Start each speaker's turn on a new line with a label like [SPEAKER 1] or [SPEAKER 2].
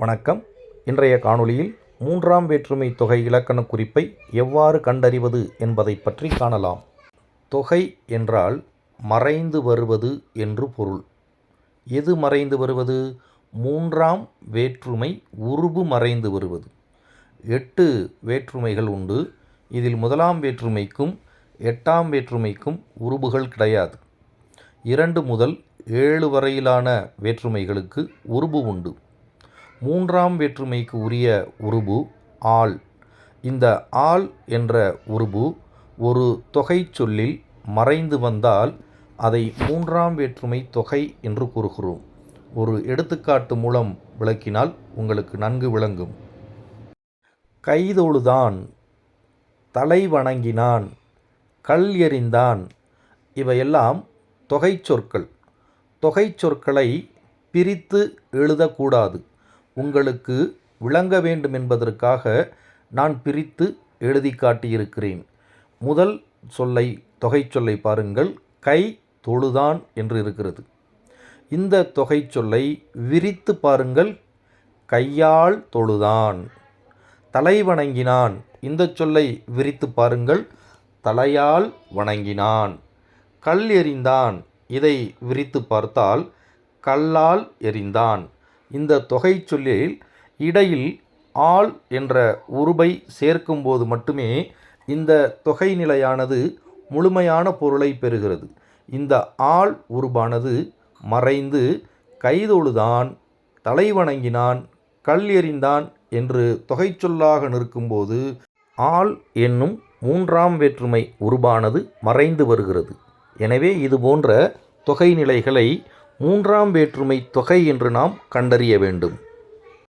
[SPEAKER 1] வணக்கம். இன்றைய காணொளியில் மூன்றாம் வேற்றுமை தொகை இலக்கண குறிப்பை எவ்வாறு கண்டறிவது என்பதை பற்றி காணலாம். தொகை என்றால் மறைந்து வருவது என்று பொருள். எது மறைந்து வருவது? மூன்றாம் வேற்றுமை உருபு மறைந்து வருவது. எட்டு வேற்றுமைகள் உண்டு. இதில் முதலாம் வேற்றுமைக்கும் எட்டாம் வேற்றுமைக்கும் உருபுகள் கிடையாது. இரண்டு முதல் ஏழு வரையிலான வேற்றுமைகளுக்கு உருபு உண்டு. மூன்றாம் வேற்றுமைக்கு உரிய உருபு ஆள். இந்த ஆள் என்ற உருபு ஒரு தொகை சொல்லில் மறைந்து வந்தால் அதை மூன்றாம் வேற்றுமை தொகை என்று கூறுகிறோம். ஒரு எடுத்துக்காட்டு மூலம் விளக்கினால் உங்களுக்கு நன்கு விளங்கும். கைதொழுதான் தலை வணங்கினான் கல் எறிந்தான். இவையெல்லாம் தொகை சொற்கள். தொகை சொற்களை பிரித்து எழுதக்கூடாது. உங்களுக்கு விளங்க வேண்டும் என்பதற்காக நான் பிரித்து எழுதி காட்டியிருக்கிறேன். முதல் சொல்லை தொகை சொல்லை பாருங்கள். கை தொழுதான் என்று இருக்கிறது. இந்த தொகை சொல்லை விரித்து பாருங்கள். கையால் தொழுதான். தலை வணங்கினான். இந்த சொல்லை விரித்து பாருங்கள். தலையால் வணங்கினான். கல் எறிந்தான். இதை விரித்து பார்த்தால் கல்லால் எறிந்தான். இந்த தொகை சொல்லில் இடையில் ஆள் என்ற உருபை சேர்க்கும்போது மட்டுமே இந்த தொகை நிலையானது முழுமையான பொருளை பெறுகிறது. இந்த ஆள் உருபானது மறைந்து கைதொழுதான் தலைவணங்கினான் கல் எறிந்தான் என்று தொகை சொல்லாக நிற்கும்போது ஆள் என்னும் மூன்றாம் வேற்றுமை உருபானது மறைந்து வருகிறது. எனவே இது போன்ற தொகை நிலைகளை மூன்றாம் வேற்றுமை தொகை என்று நாம் கண்டறிய வேண்டும்.